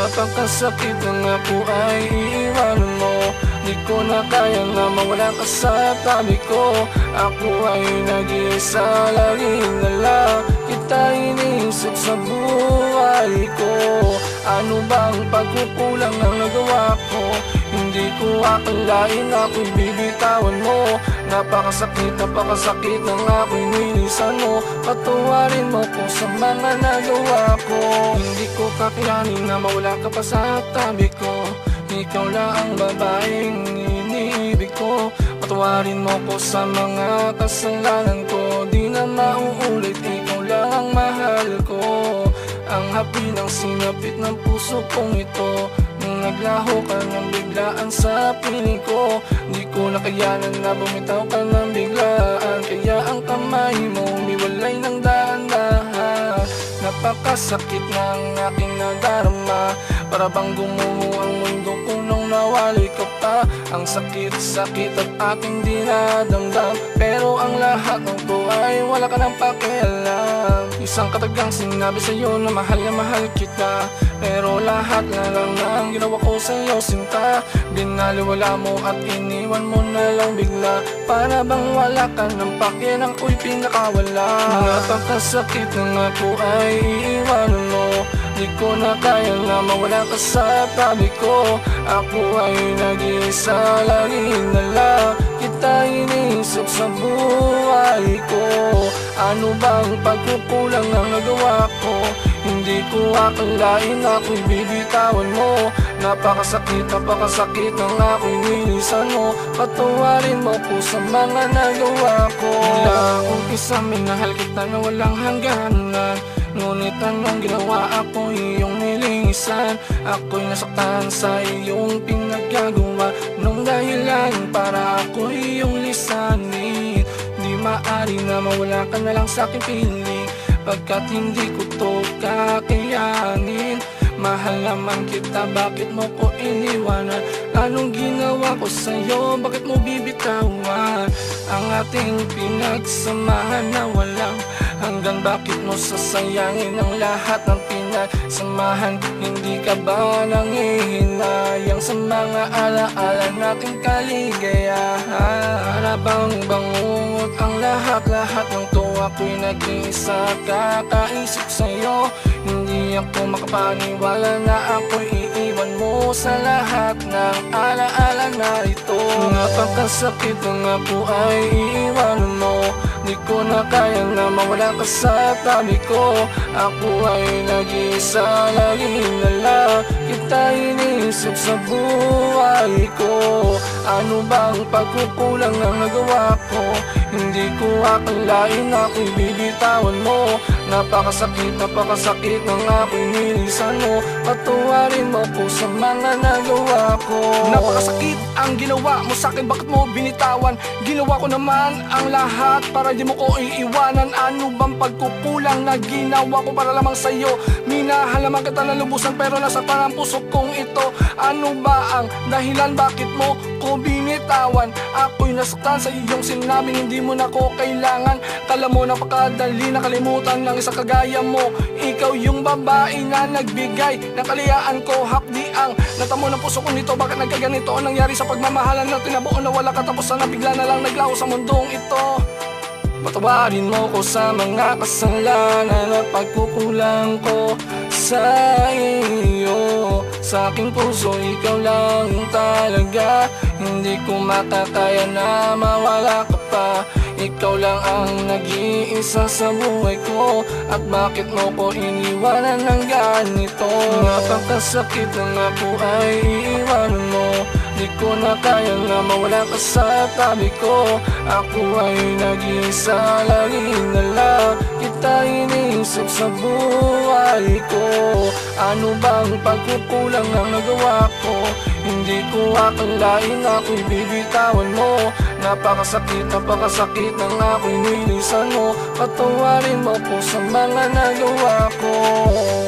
Napakasakit na nga po ay iiwanan mo. Di ko na kaya na mawala ka sa tabi ko. Ako ay nag-iisa laging nala Kita iniisip sa buhay ko. Ano bang pagkukulang ang nagawa ko Hindi ko akalain ako'y bibitawan mo. Napakasakit, napakasakit ng ako'y nilisan mo. Patuwarin mo ko sa mga nagawa ko. Hindi ko kakayanin na mawala ka pa sa tabi ko. Ikaw lang ang babaeng iniibig ko. Patawarin mo ko sa mga kasalanan ko. Di na mauulit, ikaw lang ang mahal ko. Ang hapi ng sinapit ng puso kong ito naglaho ka ng biglaan sa piling ko. Di ko nakayanan na bumitaw ka ng biglaan. Kaya ang kamay mo umiwalay ng dahan-dahan. Napakasakit ng aking nadarama. Para bang gumuho ang mundo ko nung nawali ka pa. Ang sakit-sakit at aking dinadamdam. Pero ang lahat ng to ay wala ka ng pakialam. Isang katagang sinabi sa'yo na mahal na mahal kita. Pero lahat na lang ng ginawa ko sa'yo sinta. Binaliwala mo at iniwan mo na lang bigla. Para bang wala ka ng pakialam ako'y pinakawala. Napakasakit na nga po ay iiwanan Di ko na kaya na mawala ka sa tabi ko. Ako ay nag-iisa laging nala Kita iniisip sa buhay ko. Ano bang pagkukulang ang nagawa ko? Hindi ko akalain ako'y bibitawan mo. Napakasakit, napakasakit ng ako'y nilisan mo. Patawarin mo po sa mga nagawa ko. Mula umpisa minahal kita na walang hangganan Ngunit anong ginawa ako iyong nilinisan Ako'y nasaktan sa iyong pinagagawa Nung dahilan para ako iyong lisanin Di maari na mawala ka na lang sa aking piling Pagkat hindi ko to kakayanin Mahal naman kita, bakit mo ko iniwanan? Anong ginawa ko sa'yo, bakit mo bibitawan? Ating pinagsamahan na walang hanggang Bakit mo sasayangin ang lahat ng pinagsamahan? Hindi ka ba nangihinayang sa mga alaala nating kaligayahan? Para bang bangungot ang lahat-lahat ng to Ako'y nag-iisa kakaisip sa'yo Hindi ako makapaniwala na ako'y mo Sa lahat ng alaala na ito. Napakasakit na nga po ay iiwanan mo Di ko na kaya na mawala ka sa tabi ko. Ako ay nag-iisa laging nala Kita iniisip sa buhay ko. Ano bang pagkukulang ang nagawa ko? Hindi ko akalain ako'y bibitawan mo. Napakasakit, napakasakit ng ako'y nilisan mo. Patuwarin mo po sa mga nagawa ko. Napakasakit ang ginawa mo sa akin. Bakit mo binitawan? Ginawa ko naman ang lahat Para di mo ko iiwanan Ano bang pagkukulang na ginawa ko para lamang sa'yo? Minahal naman kita na lubusan Pero nasaktan ang puso kong ito Ano ba ang dahilan? Bakit mo ko binitawan? Ako'y nasaktan sa iyong sinabing Hindi mo na ko kailangan Kala mo napakadali nakalimutan ng isa kagaya mo Ikaw yung babae na nagbigay ng kaliyaan ko Hapdi ang natamo ng puso ko nito Bakit nagkaganito ang nangyari sa pagmamahalan na tinabuo na wala katapusan na bigla na lang naglaho sa mundong ito Patawarin mo ko sa mga kasalanan at pagkukulang ko sa iyo. Sa aking puso ikaw lang talaga. Hindi ko makakaya na mawala ka pa. Ikaw lang ang nag-iisa sa buhay ko. At bakit mo ko iniwanan ng ganito? Napakasakit na nga po ay iiwanan mo Di ko na kaya na mawala ka sa tabi ko. Ako ay nag-iisa laging nala Kita iniisip sa buhay ko. Ano bang pagkukulang ang nagawa ko? Hindi ko akalain ako'y bibitawan mo. Napakasakit, napakasakit ng ako'y nilisan mo. Patawarin mo po sa mga nagawa ko